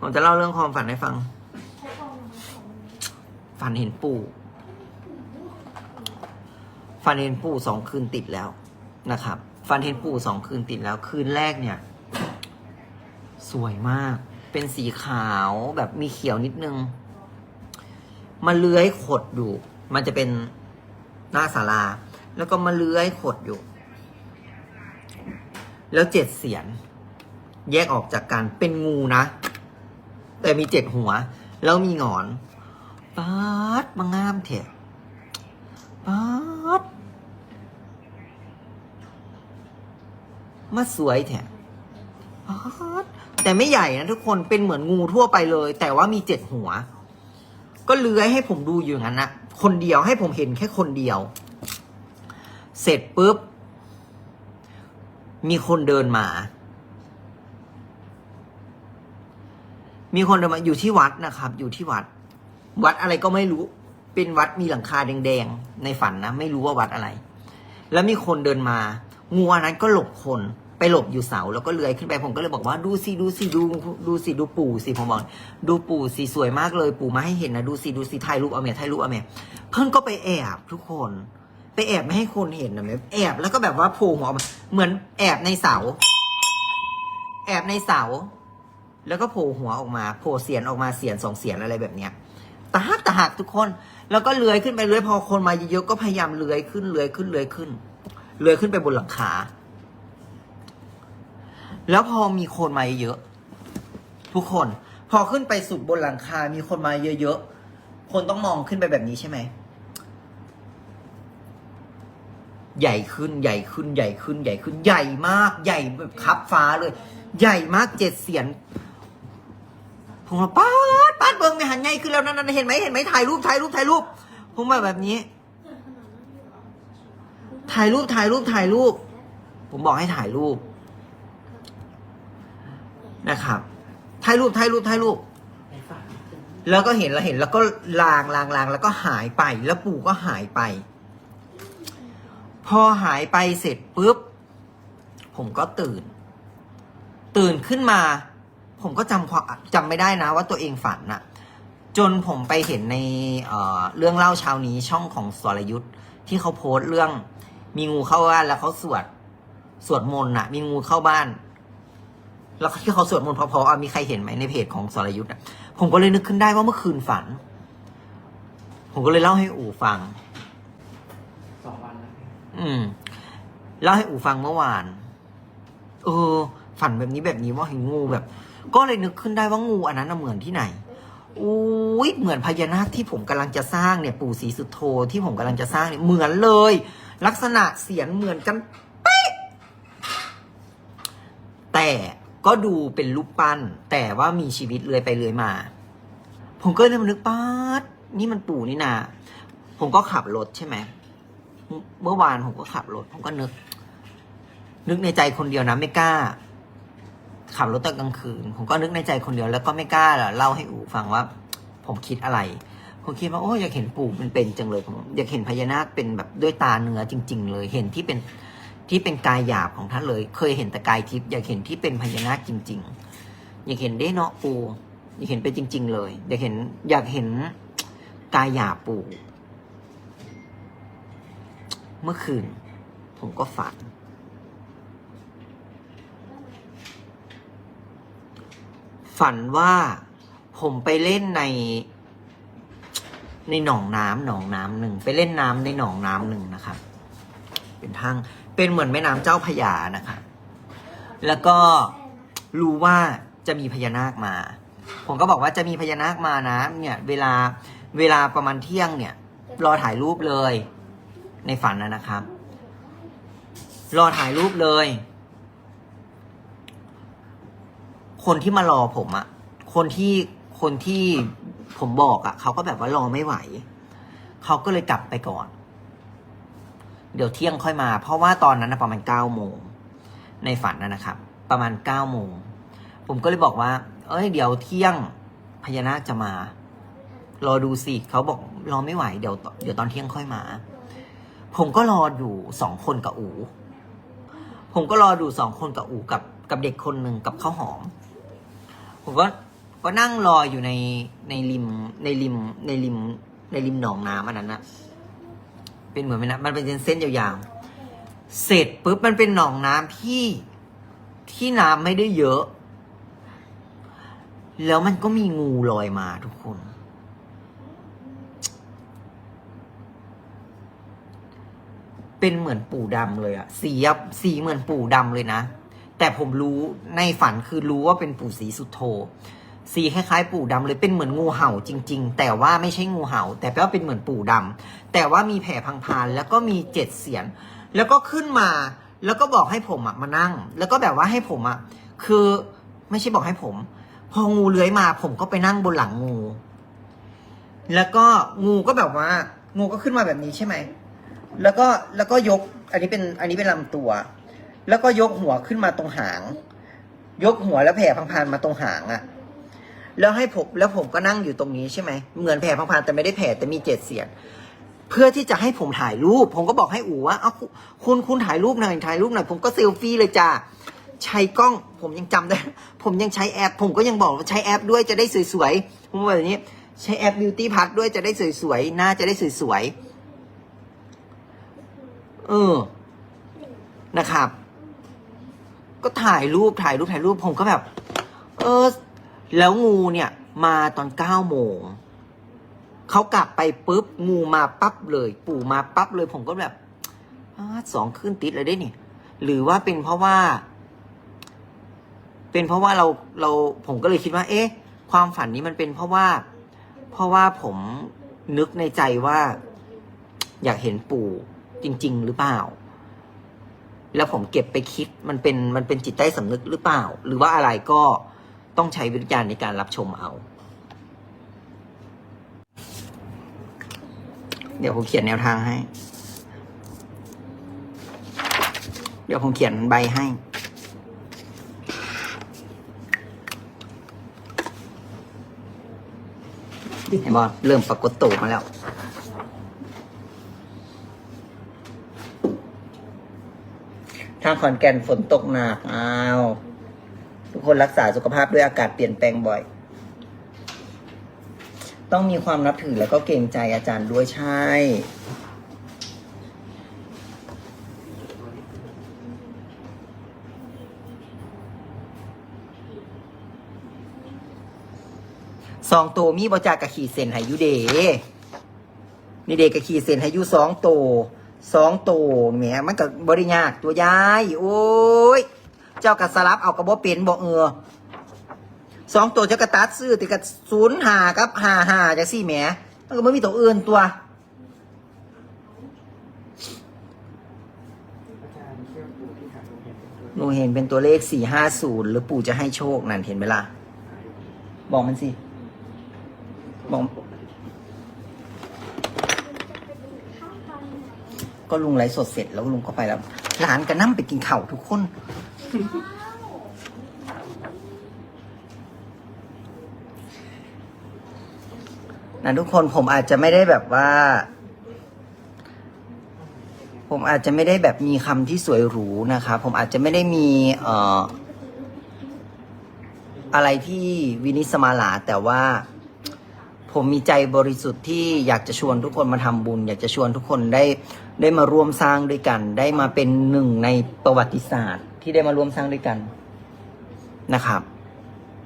ผมจะเล่าเรื่องความฝันให้ฟัง ฝันเห็นปู่ ฝันเห็นปู่สองคืนติดแล้วนะครับ ฝันเห็นปู่สองคืนติดแล้ว คืนแรกเนี่ย สวยมาก เป็นสีขาวแบบมีเขียวนิดนึง มาเลื้อยขดอยู่ มันจะเป็นหน้าศาลา แล้วก็มาเลื้อยขดอยู่ แล้วเจ็ดเสียน แยกออกจากกันเป็นงูนะ แต่มีเจ็ดหัว แล้วมีหงอนป๊าดมางามเถอะป๊าดมาสวยเถอะป๊าดแต่ไม่ใหญ่นะทุกคนเป็นเหมือนงูทั่วไปเลย แต่ว่ามีเจ็ดหัว ก็เลื้อยให้ผมดูอยู่อย่างนั้นนะคนเดียวให้ผมเห็นแค่คนเดียว เสร็จปุ๊บ มีคนเดินมา มีคนเดินมาอยู่ที่วัดนะครับ อยู่ที่วัด วัดอะไรก็ไม่รู้ เป็นวัดมีหลังคาแดงๆในฝันนะ ไม่รู้ว่าวัดอะไร แล้วมีคนเดินมา งูอันนั้นก็หลบคนไปหลบอยู่เสาแล้วก็เลื้อยขึ้นไปผมก็เลยบอกว่าดูสิดูสิดูดูสิดูปู่สิผมบอกดูปู่สิสวยมากเลย ปู่มาให้เห็นนะดูสิดูสิถ่ายรูปเอาเมถ่ายรูปเอาเมเพิ่นก็ไปแอบทุกคน ไปแอบไม่ให้คนเห็นนะแม่แอบแล้วก็แบบว่าโผล่หัวออกมาเหมือนแอบในเสา แอบในเสา แล้วก็โผล่หัวออกมาโผล่เสียนออกมาเสียนสองเสียนอะไรแบบเนี้ยตาหักตาหักทุกคน แล้วก็เลื้อยขึ้นไปเลื้อยพอคนมาเยอะๆก็พยายามเลื้อยขึ้นเลื้อยขึ้นเลื้อยขึ้นเลื้อยขึ้นไปบนหลังคาแล้วพอมีคนมาเยอะๆทุกคน พอขึ้นไปสุดบนหลังคา มีคนมาเยอะๆคนต้องมองขึ้นไปแบบนี้ใช่ไหมใหญ่ขึ้นใหญ่ขึ้นใหญ่ขึ้นใหญ่ขึ้นใหญ่มาก ใหญ่แบบคับฟ้าเลย ใหญ่มากเจ็ดเสียน ผมว่าป้าดป้าดเบิงไม่หันใหญ่ขึ้นแล้วนั่นนั่นเห็นไหมเห็นไหมถ่ายรูปถ่ายรูปถ่ายรูป ผมว่าแบบนี้ ถ่ายรูปถ่ายรูปถ่ายรูป ผมบอกให้ถ่ายรูป นะครับถ่ายรูปถ่ายรูปถ่ายรูป แล้วก็เห็นแล้วเห็นแล้วก็ลางลางลางแล้วก็หายไป แล้วปู่ก็หายไป พอหายไปเสร็จปุ๊บ ผมก็ตื่น ตื่นขึ้นมา ผมก็จำความจำไม่ได้นะว่าตัวเองฝันน่ะจนผมไปเห็นในเอ่อเรื่องเล่าเช้านี้ช่องของสรยุทธ์ที่เขาโพสต์เรื่อง มีงูเข้าบ้านแล้วเขาสวดสวดมนต์น่ะมีงูเข้าบ้าน แล้วที่เขาสวดมนต์เพอๆอะมีใครเห็นไหมในเพจของสรยุทธ์อะผมก็เลยนึกขึ้นได้ว่าเมื่อคืนฝัน ผมก็เลยเล่าให้อู่ฟังสองวันแล้วอืมเล่าให้อูฟังเมื่อวานเออฝันแบบนี้แบบนี้ว่าเห็นงูแบบ ก็เลยนึกขึ้นได้ว่างูอันนั้นนะเหมือนที่ไหนอุ้ยเหมือนพญานาคที่ผมกำลังจะสร้างเนี่ยปู่ศรีสุโธที่ผมกำลังจะสร้างเนี่ยเหมือนเลย ลักษณะเสียงเหมือนกันเป๊ะแต่ก็ดูเป็นรูปปั้น แต่ว่ามีชีวิตเลื้อยไปเลื้อยมา ผมก็เลยมานึกป้าดนี่มันปู่นี่นาผมก็ขับรถใช่ไหมเมื่อวานผมก็ขับรถผมก็นึก นึกในใจคนเดียวนะไม่กล้า ขับรถตอนกลางคืน ผมก็นึกในใจคนเดียวแล้วก็ไม่กล้าเล่าให้อูฟังว่า ผมคิดอะไรผมคิดว่าโอ้อยากเห็นปู่เป็นเป็นจังเลยผมอยากเห็นพญานาคเป็นแบบด้วยตาเนื้อจริง ๆ เลยเห็นที่เป็นที่เป็นกายหยาบของท่านเลย เคยเห็นแต่กายทิพย์อยากเห็นที่เป็นพญานาคจริง ๆ อยากเห็นได้เนาะปู่อยากเห็นเป็นจริง ๆ เลย อยากเห็น อยากเห็นกายหยาบปู่ เมื่อคืน ผมก็ฝัน ฝันว่าผมไปเล่นใน ในหนองน้ำหนองน้ำหนึ่งไปเล่นน้ำในหนองน้ำหนึ่งนะครับ เป็นทางเป็นเหมือนแม่น้ำเจ้าพยานะครับแล้วก็รู้ว่าจะมีพญานาคมา ผมก็บอกว่าจะมีพญานาคมานะ เนี่ย เวลาเวลาประมาณเที่ยงเนี่ย รอถ่ายรูปเลย ในฝันนะนะครับ รอถ่ายรูปเลย คนที่มารอผมอะคนที่คนที่ผมบอกอะเขาก็แบบว่ารอไม่ไหว เขาก็เลยกลับไปก่อน เดี๋ยวเที่ยงค่อยมา เพราะว่าตอนนั้นนะประมาณเก้าโมงในฝันนะนะครับ ประมาณเก้าโมงผมก็เลยบอกว่า เอ้ย เดี๋ยวเที่ยงพญานาคจะมา รอดูสิเขาบอกรอไม่ไหวเดี๋ยวเดี๋ยวตอนเที่ยงค่อยมา ผมก็รออยู่สองคนกับอู ผมก็รอดูสองคนกับอูกับกับเด็กคนหนึ่งกับข้าวหอม ผมก็ก็นั่งรออยู่ในในริมในริมในริมในริมหนองน้ำอันนั้นนะเป็นเหมือนไหมนะมันเป็นเส้นยาวๆ เสร็จปุ๊บมันเป็นหนองน้ำที่ที่น้ำไม่ได้เยอะ แล้วมันก็มีงูลอยมาทุกคน เป็นเหมือนปู่ดำเลยอะสีอะสีเหมือนปู่ดำเลยนะ แต่ผมรู้ในฝันคือรู้ว่าเป็นปู่สีสุดโทสีคล้ายๆ ปู่ดำเลยเป็นเหมือนงูเห่าจริง ๆ แต่ว่าไม่ใช่งูเห่า แต่แปลว่าเป็นเหมือนปู่ดำแต่ว่ามีแผ่พังพานแล้วก็มีเจ็ดเสียน แล้วก็ขึ้นมา แล้วก็บอกให้ผมอะมานั่ง แล้วก็แบบว่าให้ผมอะคือไม่ใช่บอกให้ผม พองูเลื้อยมา ผมก็ไปนั่งบนหลังงู แล้วก็งูก็แบบว่า งูก็ขึ้นมาแบบนี้ใช่ไหมแล้วก็แล้วก็ยก อันนี้เป็นอันนี้เป็นลำตัว แล้วก็ยกหัวขึ้นมาตรงหาง ยกหัวแล้วแผ่พังพานมาตรงหางอะแล้วให้ผมแล้วผมก็นั่งอยู่ตรงนี้ใช่ไหมเหมือนแผ่พังพานแต่ไม่ได้แผ่แต่มีเจ็ดเสียงเพื่อที่จะให้ผมถ่ายรูป ผมก็บอกให้อู๋ว่าเอาคุณคุณถ่ายรูปหน่อยถ่ายรูปหน่อยผมก็เซลฟี่เลยจ้าใช้กล้องผมยังจำได้ ผมยังใช้แอป ผมก็ยังบอกว่าใช้แอปด้วยจะได้สวยๆผมบอกแบบนี้ ใช้แอป Beauty p a s ด้วยจะได้สวยๆหน้าจะได้สวยๆเออนะครับ ก็ถ่ายรูปถ่ายรูปถ่ายรูปผมก็แบบ เออ แล้วงูเนี่ย มาตอนเก้าโมงเขากลับไปปุ๊บงูมาปั๊บเลย ปู่มาปั๊บเลย ผมก็แบบอสองขึ้นติดเลยได้เนี่ยหรือว่าเป็นเพราะว่า เป็นเพราะว่าเราเราผมก็เลยคิดว่า เอ๊ะ ความฝันนี้มันเป็นเพราะว่า เพราะว่าผมนึกในใจว่า อยากเห็นปู่จริง ๆ หรือเปล่า แล้วผมเก็บไปคิดมันเป็นมันเป็นจิตใต้สำนึกหรือเปล่า หรือว่าอะไรก็ต้องใช้วิญญาณในการรับชมเอา เดี๋ยวผมเขียนแนวทางให้ เดี๋ยวผมเขียนใบให้เห็นบอเริ่มปรากฏตัวมาแล้วางขอนแก่นฝนตกหนักอ้าว ทุกคนรักษาสุขภาพด้วยอากาศเปลี่ยนแปลงบ่อย ต้องมีความนับถือแล้วก็เกรงใจอาจารย์ด้วยใช่สองตัวมีบจากกะขีดเซนให้อยูเดนี่เดกกะขีดเซนให้อยูสองตัว สองตัวแหมมันก็บริยากตัวยาย โอ้ย เจ้ากระสลับเอากระบอกเป็นบอกเออสองตัวเจ้ากระตัดซื้อติดกับศูนย์หากับหาหาจากสี่แหมมันก็ไม่มีตัวอื่นตัวอาจารย์เชื่อปู่ที่หาหนูเห็นเป็นตัวหนูเห็นเป็นตัวเลขสี่ห้าศูนย์หรือปู่จะให้โชคนั่นเห็นไหมล่ะ บอกมันสิ บอก ก็ลุงไลฟ์สดเสร็จแล้วลุงก็ไปแล้วหลานก็นั่งไปกินข้าวทุกคน นะทุกคนผมอาจจะไม่ได้แบบว่า ผมอาจจะไม่ได้แบบมีคำที่สวยหรูนะครับผมอาจจะไม่ได้มีเอ่ออะไรที่วินิสมาลาแต่ว่า ผมมีใจบริสุทธิ์ที่อยากจะชวนทุกคนมาทำบุญ อยากจะชวนทุกคนได้ได้มาร่วมสร้างด้วยกัน ได้มาเป็นหนึ่งในประวัติศาสตร์ ที่ได้มาร่วมสร้างด้วยกันนะครับ